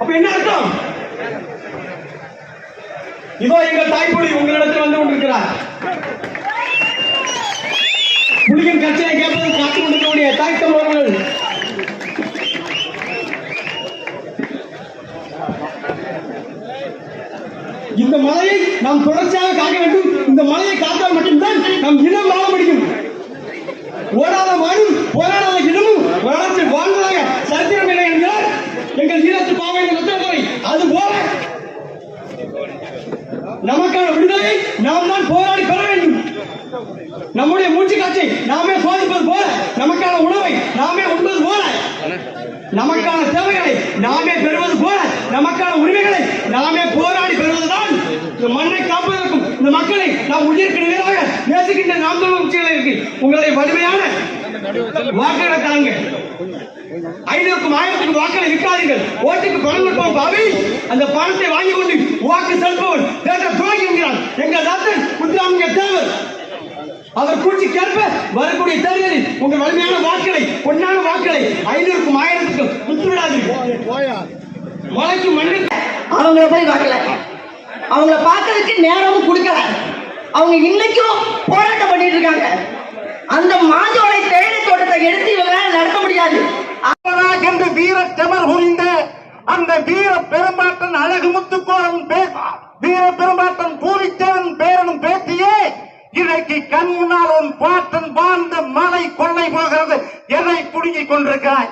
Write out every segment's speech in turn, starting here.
அப்ப என்ன அர்த்தம்? இதோ எங்கள் தாய்மொழி உங்களிடத்தில் வந்து கொண்டிருக்கிறார். புலியின் கட்சியை கேட்பது காத்து கொண்டிருக்கக்கூடிய தாய் தமிழர்கள் இந்த மலையை நாம் தொடர்ச்சியாக காக்க வேண்டும். இந்த மலையை காத்தால் மட்டும்தான் நாம் நமக்கான விடுதலை நாம் தான் போராடி பெற வேண்டும். நம்முடைய மூச்சு காட்சி நாமே சோதிப்பது போல நமக்கான உணவை நாமே உண்பது போல நமக்கான தேவைகளை நாமே பெறுவது போல நமக்கான உரிமைகளை நாமே போராடி பெறுவதுதான் இந்த மண்ணை காப்பதற்கும் இந்த மக்களை நாம் உயிருக்கு நிகராக நேசிக்கின்ற நாம் தமிழ் உச்சிகளை உங்களை வலிமையான வாக்குகளை தாங்க ஐநூறுக்கும் ஆயிரத்துக்கும் வாக்களை விற்காதீர்கள் ஓட்டுக்கு பணம் கொடுப்போம் பாபி. அந்த பணத்தை வாங்கி கொண்டு வாக்கு செல்பவன் தேச துரோகி என்கிறான் எங்கள் தாத்தன் முத்துராமலிங்க தேவர். அவர் கூட்சிக்கேற்ப வரக்கூடிய தேர்தலில் உங்கள் வலிமையான வாக்களை பொன்னான வாக்களை ஐநூறுக்கும் ஆயிரத்துக்கும் முத்துவிடாதீர்கள் மலைக்கு மண்ணு அவங்கள போய் வாக்கல அவங்கள பார்க்கறதுக்கு நேரமும் கொடுக்கல. அவங்க இன்னைக்கும் வீர செமர் புரிந்த அந்த வீர பெரும்பாட்டன் அழகு முத்துக்கோரன் வீர பெரும்பாட்டன் பூரிச்சேரன் பேரனும் பேத்தியே இன்றைக்கு கண் முன்னால் உன் பாட்டன் வாழ்ந்த மலை கொள்ளை போகிறது. எதை புடுங்கிக் கொண்டிருக்கிறாய்?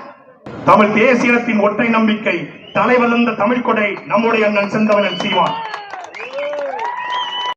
தமிழ் தேசியத்தின் ஒற்றை நம்பிக்கை தலைவலந்த தமிழ் கொடை நம்முடைய அண்ணன் செந்தவனன் சீவான்